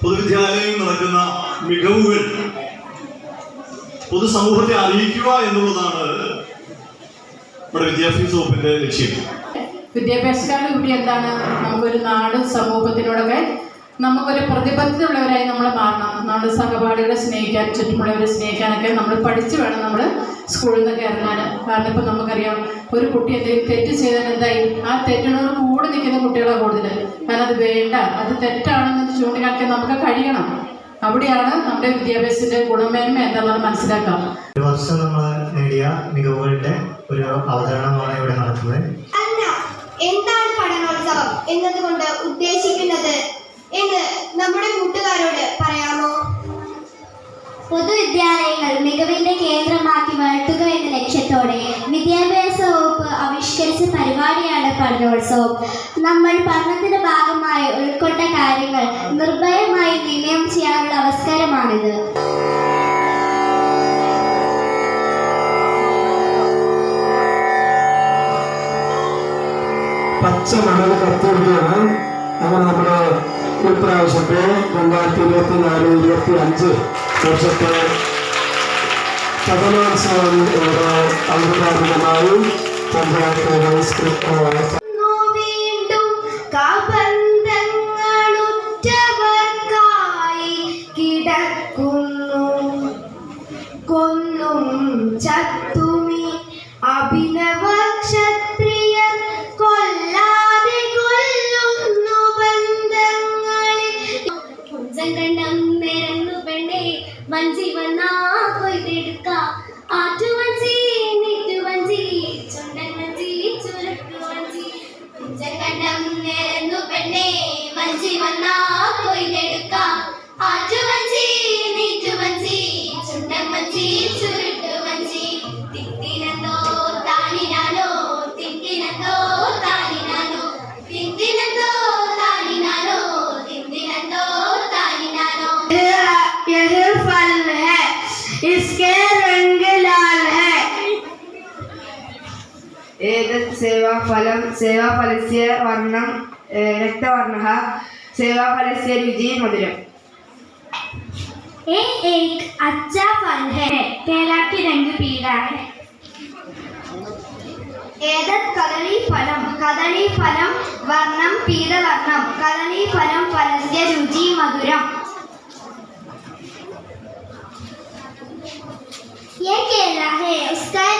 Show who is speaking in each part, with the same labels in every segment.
Speaker 1: പൊതുവിദ്യാലയങ്ങളിൽ നടക്കുന്ന മികവുകൾ പൊതുസമൂഹത്തെ അറിയിക്കുക എന്നുള്ളതാണ് നമ്മുടെ വിദ്യാഭ്യാസ വകുപ്പിന്റെ ലക്ഷ്യം.
Speaker 2: വിദ്യാഭ്യാസക്കാരുടെ കൂടി എന്താണ്? നമുക്കൊരു നാട് സമൂഹത്തിനോടൊക്കെ നമുക്കൊരു പ്രതിബദ്ധതയുള്ളവരായി നമ്മൾ മാറണം. നമ്മുടെ സഹപാഠികളെ സ്നേഹിക്കാൻ ചുറ്റുമുള്ളവരെ സ്നേഹിക്കാനൊക്കെ നമ്മൾ പഠിച്ച് വേണം നമ്മൾ സ്കൂളിൽ നിന്നൊക്കെ ഇറങ്ങാൻ കാരണം ഇപ്പം നമുക്കറിയാം ഒരു കുട്ടി എന്തെങ്കിലും തെറ്റ് ചെയ്താൽ എന്തായി? ആ തെറ്റിനോട് കൂടെ നിൽക്കുന്ന കുട്ടികളാണ് കൂടുതൽ. കാരണം അത് വേണ്ട അത് തെറ്റാണെന്ന് ചൂണ്ടിക്കാണിക്കാൻ നമുക്ക് കഴിയണം. അവിടെയാണ് നമ്മുടെ വിദ്യാഭ്യാസത്തിന്റെ ഗുണമേന്മ എന്താണെന്ന് മനസ്സിലാക്കാം.
Speaker 3: ഒരു വർഷം നമ്മൾ നേടിയ മികവുകളുടെ ഒരു അവതരണമാണ് ഇവിടെ നടത്തുന്നത്
Speaker 4: അല്ല എന്താണ് പഠനോത്സവം എന്നതുകൊണ്ട് ഉദ്ദേശിക്കുന്നത് എന്ന് നമ്മുടെ കൂട്ടുകാരോട് പറയാമോ?
Speaker 5: പൊതുവിദ്യാലയങ്ങൾ മികവിന്റെ കേന്ദ്രമാക്കി വളർത്തുക എന്ന ലക്ഷ്യത്തോടെ വിദ്യാഭ്യാസ ആവിഷ്കരിച്ച പരിപാടിയാണ് പഠനോത്സവം. നമ്മൾ പഠനത്തിന്റെ ഭാഗമായി ഉൾക്കൊണ്ട കാര്യങ്ങൾ നിർഭയമായി നിലയം ചെയ്യാനുള്ള അവസരമാണിത്.
Speaker 6: പച്ച മണൽ കത്തിയാണ് അങ്ങനെ നമ്മുടെ ഇപ്രാവശ്യത്തെ രണ്ടായിരത്തി ഇരുപത്തി നാല് ഇരുപത്തി അഞ്ച് വർഷത്തെ പഠനോത്സവം ഇവിടെ
Speaker 5: Congratulations to all. വഞ്ചി വന്നാ കൊയ്തെടുക്ക ആറ്റുവഞ്ചി നീറ്റുവഞ്ചി ചുണ്ടൻ വഞ്ചി ചുരുട്ടു വഞ്ചി തിത്തിനന്തോ താനിനാനോ തിത്തിനന്തോ താനിനാനോ തിത്തിനന്തോ താനിനാനോ തിത്തിനന്തോ താനിനാനോ
Speaker 4: यह फल है इसके रंग लाल है
Speaker 7: एतत् सेवाफलं सेवाफलस्य वर्णं ए, रक्तवर्णः सेवाफलस्य रुचिः मधुरम्
Speaker 5: ये एक अच्छा फल है। केला की रंग पीला है।
Speaker 4: एतत् कदलीफलं कदलीफलं वर्णं पीतवर्णं कदलीफलं फलस्य रुचि मधुरम्।
Speaker 5: ये केला है उसका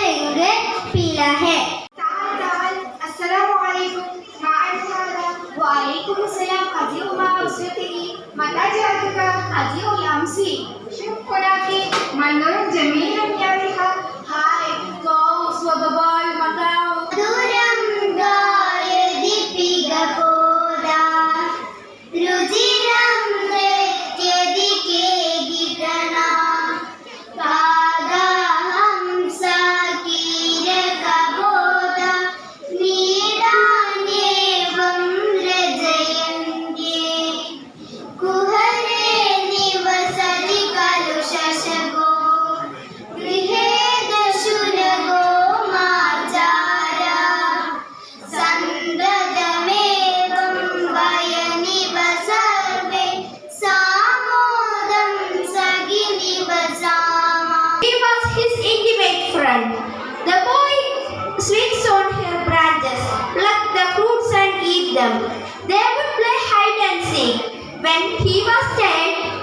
Speaker 4: them. They would play hide and seek. When he was
Speaker 5: 10,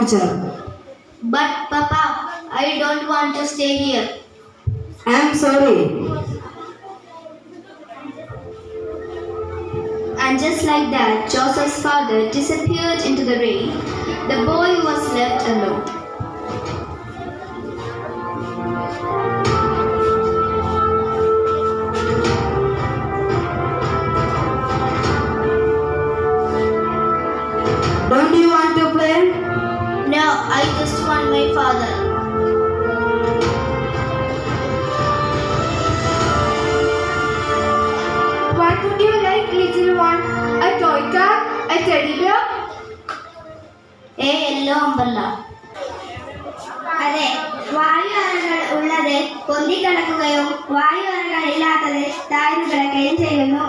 Speaker 5: future.
Speaker 8: But Papa, I don't want to stay here.
Speaker 5: I am sorry.
Speaker 8: And just like that, Joseph's father disappeared into the rain. The boy was left alone. Yellow
Speaker 4: അതെ വായു അറകൾ ഉള്ളത് പൊന്തിക്കിടക്കുകയോ വായു അറകൾ ഇല്ലാത്തത് താഴ്ന്നു കിടക്കുകയും ചെയ്യുന്നു.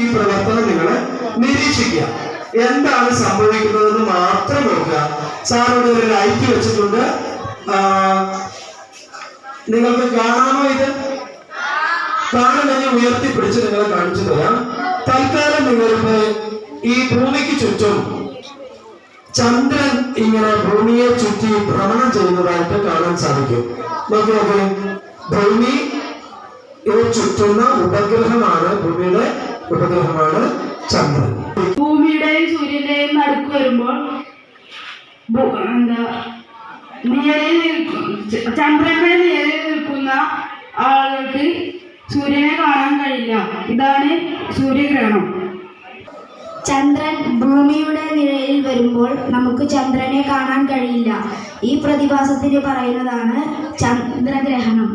Speaker 6: ഈ പ്രവർത്തനം നിങ്ങൾ നിരീക്ഷിക്കുക. എന്താണ് സംഭവിക്കുന്നതെന്ന് മാത്രം നോക്കുക സാറോട് ഒരു ലൈറ്റ് വെച്ചിട്ടുണ്ട്. നിങ്ങൾക്ക് കാണാമോ ഇത്? കാണുന്നതിന് ഉയർത്തിപ്പിടിച്ച് നിങ്ങളെ കാണിച്ചു തരാം. തൽക്കാലം നിങ്ങളിപ്പോ ഈ ഭൂമിക്ക് ചുറ്റും ചന്ദ്രൻ ഇങ്ങനെ ഭൂമിയെ ചുറ്റി ഭ്രമണം ചെയ്യുന്നതായിട്ട് കാണാൻ സാധിക്കും. നോക്കി നോക്കി. ഭൂമി ചുറ്റുന്ന ഉപഗ്രഹമാണ് ഭൂമിയുടെ ഉപഗ്രഹമാണ് ചന്ദ്രൻ.
Speaker 5: ഭൂമിയുടെയും സൂര്യന്റെയും നടുക്ക് വരുമ്പോൾ എന്താ നിഴലിൽ നിൽക്കും. ച- ചന്ദ്രന്റെ നിഴലിൽ നിൽക്കുന്ന ആളുകൾക്ക് സൂര്യനെ കാണാൻ കഴിയില്ല. ഇതാണ് സൂര്യഗ്രഹണം.
Speaker 4: ചന്ദ്രൻ ഭൂമിയുടെ നിഴലിൽ വരുമ്പോൾ നമുക്ക് ചന്ദ്രനെ കാണാൻ കഴിയില്ല. ഈ പ്രതിഭാസത്തിന് പറയുന്നതാണ് ചന്ദ്രഗ്രഹണം.